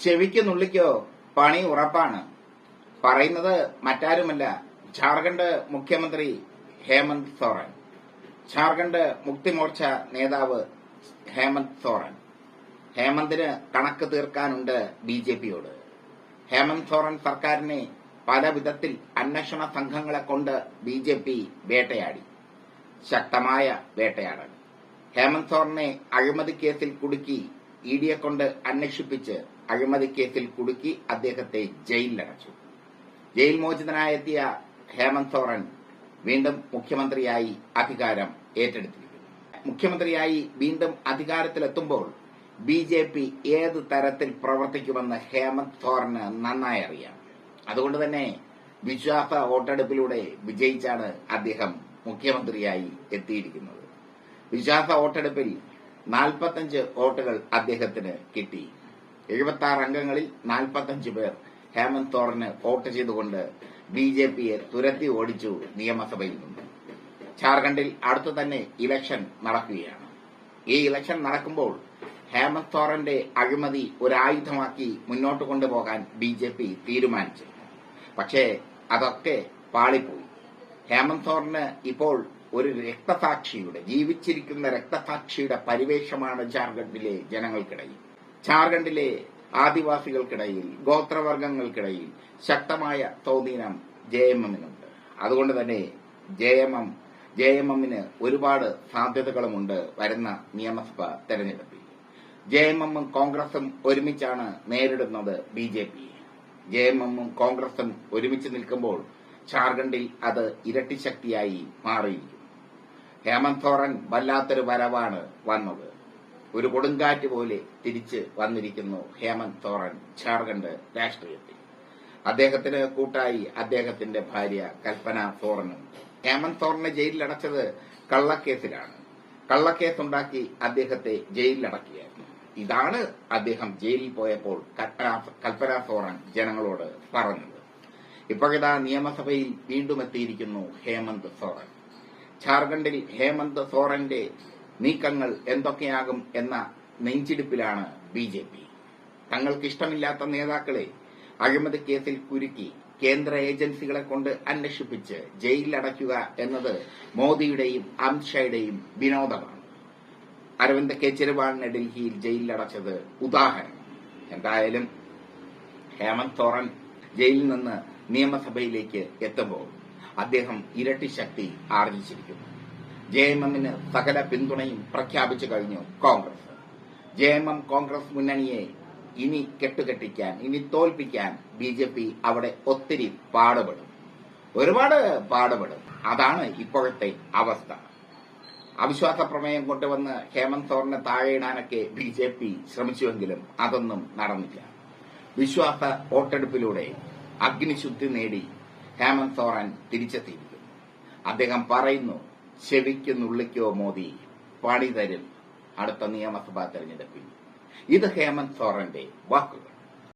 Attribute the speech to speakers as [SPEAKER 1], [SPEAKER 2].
[SPEAKER 1] ചെവിക്ക് നുള്ളിക്കോ? പണി ഉറപ്പാണ്. പറയുന്നത് മറ്റാരുമല്ല ജാർഖണ്ഡ് മുഖ്യമന്ത്രി ഹേമന്ത് സോറൻ. ജാർഖണ്ഡ് മുക്തിമോർച്ച നേതാവ് ഹേമന്ത് സോറൻ. ഹേമന്തിന് കണക്ക് തീർക്കാനുണ്ട് ബി ജെ പിയോട്. ഹേമന്ത് സോറൻ സർക്കാരിനെ പല വിധത്തിൽ അന്വേഷണ സംഘങ്ങളെ കൊണ്ട് ബി ജെ പി വേട്ടയാടി. ശക്തമായ വേട്ടയാടൽ. ഹേമന്ത് സോറനെ അഴിമതി കേസിൽ കുടുക്കി ഇ ഡിയെ കൊണ്ട് അന്വേഷിപ്പിച്ച് അഴിമതി കേസിൽ കുടുക്കി അദ്ദേഹത്തെ ജയിലിലടച്ചു. ജയിൽ മോചിതനായെത്തിയ ഹേമന്ത് സോറൻ വീണ്ടും മുഖ്യമന്ത്രിയായി അധികാരം ഏറ്റെടുത്തിരിക്കുന്നു. മുഖ്യമന്ത്രിയായി വീണ്ടും അധികാരത്തിലെത്തുമ്പോൾ ബി ജെ പി ഏത് തരത്തിൽ പ്രവർത്തിക്കുമെന്ന് ഹേമന്ത് സോറന് നന്നായി അറിയാം. അതുകൊണ്ട് തന്നെ വിശ്വാസ വോട്ടെടുപ്പിലൂടെ വിജയിച്ചാണ് അദ്ദേഹം മുഖ്യമന്ത്രിയായി എത്തിയിരിക്കുന്നത്. വിശ്വാസ വോട്ടെടുപ്പിൽ നാൽപ്പത്തഞ്ച് വോട്ടുകൾ അദ്ദേഹത്തിന് കിട്ടി. എഴുപത്തി ആറ് അംഗങ്ങളിൽ നാൽപ്പത്തഞ്ച് പേർ ഹേമന്ത് തോറിന് വോട്ട് ചെയ്തുകൊണ്ട് ബി ജെ പിയെ തുരത്തി ഓടിച്ചു നിയമസഭയിൽ നിന്ന്. ജാർഖണ്ഡിൽ അടുത്തു തന്നെ ഇലക്ഷൻ നടക്കുകയാണ്. ഈ ഇലക്ഷൻ നടക്കുമ്പോൾ ഹേമന്ത് തോറന്റെ അഴിമതി ഒരായുധമാക്കി മുന്നോട്ട് കൊണ്ടുപോകാൻ ബി ജെ പി തീരുമാനിച്ചു പക്ഷേ അതൊക്കെ പാളിപ്പോയി. ഹേമന്ത് തോറിന് ഇപ്പോൾ ഒരു രക്തസാക്ഷിയുടെ ജീവിച്ചിരിക്കുന്ന രക്തസാക്ഷിയുടെ പരിവേഷമാണ് ജാർഖണ്ഡിലെ ജനങ്ങൾക്കിടയിൽ. ജാർഖണ്ഡിലെ ആദിവാസികൾക്കിടയിൽ ഗോത്രവർഗങ്ങൾക്കിടയിൽ ശക്തമായ സ്വാധീനം ജെ എം എമ്മിനുണ്ട്. അതുകൊണ്ട് തന്നെ J M M J M എമ്മിന് ഒരുപാട് സാധ്യതകളുമുണ്ട് വരുന്ന നിയമസഭ തെരഞ്ഞെടുപ്പിൽ. ജെ എം എമ്മും കോൺഗ്രസും ഒരുമിച്ചാണ് നേരിടുന്നത് B J P. J M എമ്മും കോൺഗ്രസും ഒരുമിച്ച് നിൽക്കുമ്പോൾ ജാർഖണ്ഡിൽ അത് ഇരട്ടിശക്തിയായി മാറിയിരിക്കും ഹേമന്ത് സോറൻ വല്ലാത്തൊരു വരവാണ് വന്നത്. ഒരു കൊടുങ്കാറ്റ് പോലെ തിരിച്ച് വന്നിരിക്കുന്നു ഹേമന്ത് സോറൻ ഝാർഖണ്ഡ് രാഷ്ട്രീയത്തിൽ. അദ്ദേഹത്തിന് കൂട്ടായി അദ്ദേഹത്തിന്റെ ഭാര്യ കൽപ്പന സോറനും ഹേമന്ത് സോറനെ ജയിലിലടച്ചത് കള്ളക്കേസിലാണ്. കള്ളക്കേസുണ്ടാക്കി അദ്ദേഹത്തെ ജയിലിലടക്കിയായിരുന്നു ഇതാണ് അദ്ദേഹം ജയിലിൽ പോയപ്പോൾ കൽപ്പന സോറൻ ജനങ്ങളോട് പറഞ്ഞത്. ഇപ്പോഴിതാ നിയമസഭയിൽ വീണ്ടും എത്തിയിരിക്കുന്നു ഹേമന്ത് സോറൻ ഝാർഖണ്ഡിൽ ഹേമന്ത് സോറന്റെ നീക്കങ്ങൾ എന്തൊക്കെയാകും എന്ന നെഞ്ചിടിപ്പിലാണ് ബി ജെ പി. തങ്ങൾക്കിഷ്ടമില്ലാത്ത നേതാക്കളെ അഴിമതി കേസിൽ കുരുക്കി കേന്ദ്ര ഏജൻസികളെ കൊണ്ട് അന്വേഷിപ്പിച്ച് ജയിലിലടയ്ക്കുക എന്നത് മോദിയുടെയും അമിത്ഷായുടെയും വിനോദമാണ്. അരവിന്ദ് കെജ്രിവാളിനെ ഡൽഹിയിൽ ജയിലിലടച്ചത് ഉദാഹരണം. എന്തായാലും ഹേമന്ത് സോറൻ ജയിലിൽ നിന്ന് നിയമസഭയിലേക്ക് എത്തുമ്പോൾ അദ്ദേഹം ഇരട്ടി ശക്തി ആർജിച്ചിരിക്കുന്നു. ജെ എം എമ്മിന് സകല പിന്തുണയും പ്രഖ്യാപിച്ചു കഴിഞ്ഞു Congress. J M M Congress മുന്നണിയെ ഇനി കെട്ടുകെട്ടിക്കാൻ ഇനി തോൽപ്പിക്കാൻ ബി ജെ പി അവിടെ ഒത്തിരി പാടുപെടും. ഒരുപാട് പാടുപെടും. അതാണ് ഇപ്പോഴത്തെ അവസ്ഥ. അവിശ്വാസ പ്രമേയം കൊണ്ടുവന്ന് ഹേമന്ത് സോറിനെ താഴെയിടാനൊക്കെ ബി ജെ പി ശ്രമിച്ചുവെങ്കിലും അതൊന്നും നടന്നില്ല. വിശ്വാസ വോട്ടെടുപ്പിലൂടെ അഗ്നിശുദ്ധി നേടി ഹേമന്ത് സോറൻ തിരിച്ചെത്തിയിരിക്കുന്നു. അദ്ദേഹം പറയുന്നു ചെവിക്ക് നുള്ളിക്കോ മോദി? പണി തരും അടുത്ത നിയമസഭാ തെരഞ്ഞെടുപ്പിൽ. ഇത് ഹേമന്ത് സോറന്റെ വാക്കുകൾ.